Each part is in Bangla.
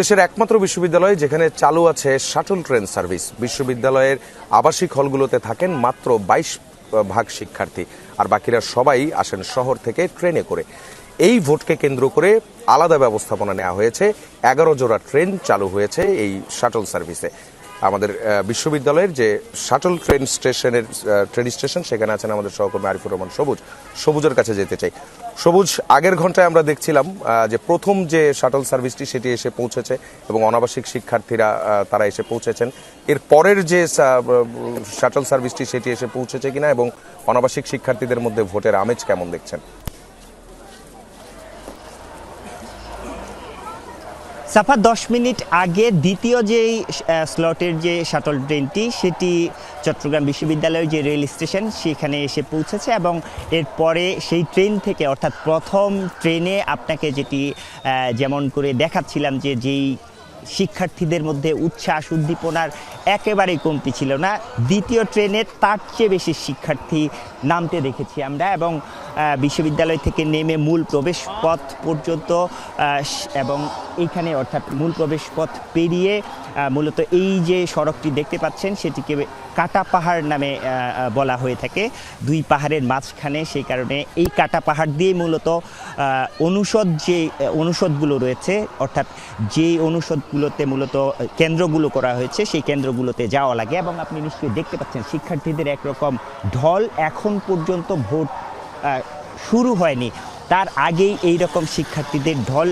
দেশের একমাত্র বিশ্ববিদ্যালয় যেখানে চালু আছে শাটল ট্রেন সার্ভিস। বিশ্ববিদ্যালয়ের আবাসিক হলগুলোতে থাকেন মাত্র বাইশ ভাগ শিক্ষার্থী, আর বাকিরা সবাই আসেন শহর থেকে ট্রেনে করে। এই ভোটকে কেন্দ্র করে আলাদা ব্যবস্থাপনা নেওয়া হয়েছে। এগারো জোড়া ট্রেন চালু হয়েছে এই শাটল সার্ভিসে। আমাদের বিশ্ববিদ্যালয়ের যে শাটল ট্রেন স্টেশনের ট্রেন স্টেশন, সেখানে আছেন আমাদের সহকর্মী আরিফুর রহমান সবুজ। সবুজের কাছে যেতে চাই। সবুজ, আগের ঘন্টায় আমরা দেখছিলাম যে প্রথম যে শাটল সার্ভিসটি, সেটি এসে পৌঁছেছে এবং অনাবাসিক শিক্ষার্থীরা তারা এসে পৌঁছেছেন। এর পরের যে শাটল সার্ভিসটি, সেটি এসে পৌঁছেছে কিনা এবং অনাবাসিক শিক্ষার্থীদের মধ্যে ভোটের আমেজ কেমন দেখছেন? সাফা দশ মিনিট আগে দ্বিতীয় যেই স্লটের যে শাটল ট্রেনটি সেটি চট্টগ্রাম বিশ্ববিদ্যালয়ের যে রেল স্টেশন সেখানে এসে পৌঁছেছে এবং এরপরে সেই ট্রেন থেকে, অর্থাৎ প্রথম ট্রেনে আপনাকে যেটি যেমন করে দেখাচ্ছিলাম যে যেই শিক্ষার্থীদের মধ্যে উচ্ছ্বাস, উদ্দীপনার একেবারেই কমতি ছিল না, দ্বিতীয় ট্রেনে তার চেয়ে বেশি শিক্ষার্থী নামতে দেখেছি আমরা এবং বিশ্ববিদ্যালয় থেকে নেমে মূল প্রবেশ পথ পর্যন্ত এবং এইখানে অর্থাৎ মূল প্রবেশ পথ পেরিয়ে মূলত এই যে সড়কটি দেখতে পাচ্ছেন, সেটিকে কাটা পাহাড় নামে বলা হয়ে থাকে। দুই পাহাড়ের মাঝখানে সেই কারণে এই কাটা পাহাড় দিয়ে মূলত অনুষদ যে অনুষদগুলো রয়েছে, অর্থাৎ যে অনুষদগুলোতে মূলত কেন্দ্রগুলো করা হয়েছে, সেই কেন্দ্রগুলোতে যাওয়া লাগে। এবং আপনি নিশ্চয়ই দেখতে পাচ্ছেন, শিক্ষার্থীদের একরকম ঢল এখন পর্যন্ত ভোট শুরু হয়নি। তার আগেই এই রকম শিক্ষার্থীদের ঢল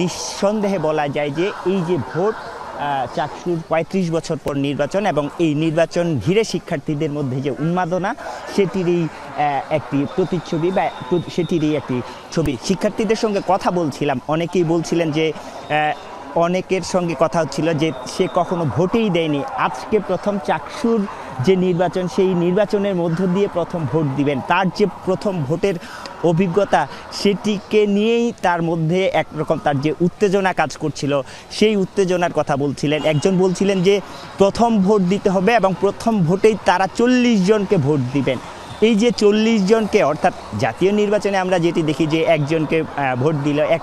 নিঃসন্দেহে বলা যায় যে এই যে ভোট চাকসুর পঁয়ত্রিশ বছর পর নির্বাচন এবং এই নির্বাচন ঘিরে শিক্ষার্থীদের মধ্যে যে উন্মাদনা, সেটিরই একটি প্রতিচ্ছবি বা সেটিরই একটি ছবি। শিক্ষার্থীদের সঙ্গে কথা বলছিলাম, অনেকেই বলছিলেন যে অনেকের সঙ্গে কথা হচ্ছিল যে সে কখনো ভোটেই দেয়নি। আজকে প্রথম চাকসুর যে নির্বাচন, সেই নির্বাচনের মধ্য দিয়ে প্রথম ভোট দিবেন। তার যে প্রথম ভোটের অভিজ্ঞতা, সেটিকে নিয়েই তার মধ্যে একরকম তার যে উত্তেজনা কাজ করছিল, সেই উত্তেজনার কথা বলছিলেন। একজন বলছিলেন যে, প্রথম ভোট দিতে হবে এবং প্রথম ভোটেই তারা চল্লিশ জনকে ভোট দিবেন। এই যে চল্লিশ জনকে, অর্থাৎ জাতীয় নির্বাচনে আমরা যেটি দেখি যে একজনকে ভোট দিল, এক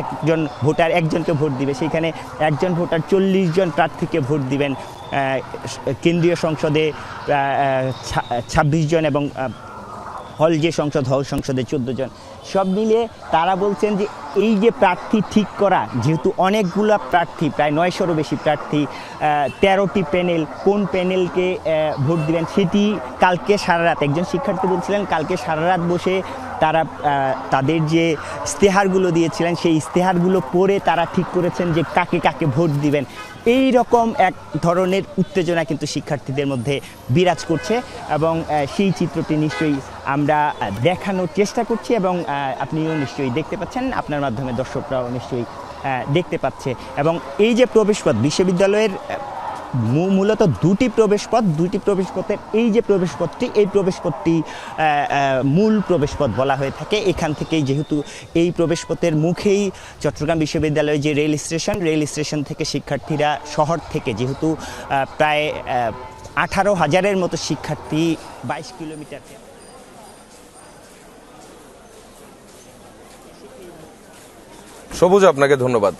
একজন ভোটার একজনকে ভোট দিবে, সেখানে একজন ভোটার চল্লিশ জন প্রার্থীকে ভোট দিবেন কেন্দ্রীয় সংসদে ছাব্বিশ জন এবং হল যে সংসদ, হল সংসদে চোদ্দ জন। সব মিলিয়ে তারা বলছেন যে এই যে প্রার্থী ঠিক করা, যেহেতু অনেকগুলো প্রার্থী, প্রায় নয়শোরও বেশি প্রার্থী তেরোটি প্যানেল, কোন প্যানেলকে ভোট দিবেন সেটি কালকে সারা রাত, একজন শিক্ষার্থী বলছিলেন, কালকে সারা রাত বসে তারা তাদের যে ইস্তেহারগুলো দিয়েছিলেন, সেই ইস্তেহারগুলো পড়ে তারা ঠিক করেছেন যে কাকে কাকে ভোট দিবেন। এই রকম এক ধরনের উত্তেজনা কিন্তু শিক্ষার্থীদের মধ্যে বিরাজ করছে এবং সেই চিত্রটি নিশ্চয়ই আমরা দেখানোর চেষ্টা করছি এবং আপনিও নিশ্চয়ই দেখতে পাচ্ছেন, আপনার মাধ্যমে দর্শকরাও নিশ্চয়ই দেখতে পাচ্ছে। এবং এই যে প্রবেশপথ, বিশ্ববিদ্যালয়ের মূলত দুটি প্রবেশপথ, দুটি প্রবেশপথের এই যে প্রবেশপথটি, এই প্রবেশপথটি মূল প্রবেশপথ বলা হয়ে থাকে। এখান থেকেই যেহেতু এই প্রবেশপথের মুখেই চট্টগ্রাম বিশ্ববিদ্যালয়ের যে রেল স্টেশন রেল স্টেশন থেকে শিক্ষার্থীরা শহর থেকে যেহেতু প্রায় আঠারো হাজারের মতো শিক্ষার্থী বাইশ কিলোমিটার সবুজ, আপনাকে ধন্যবাদ।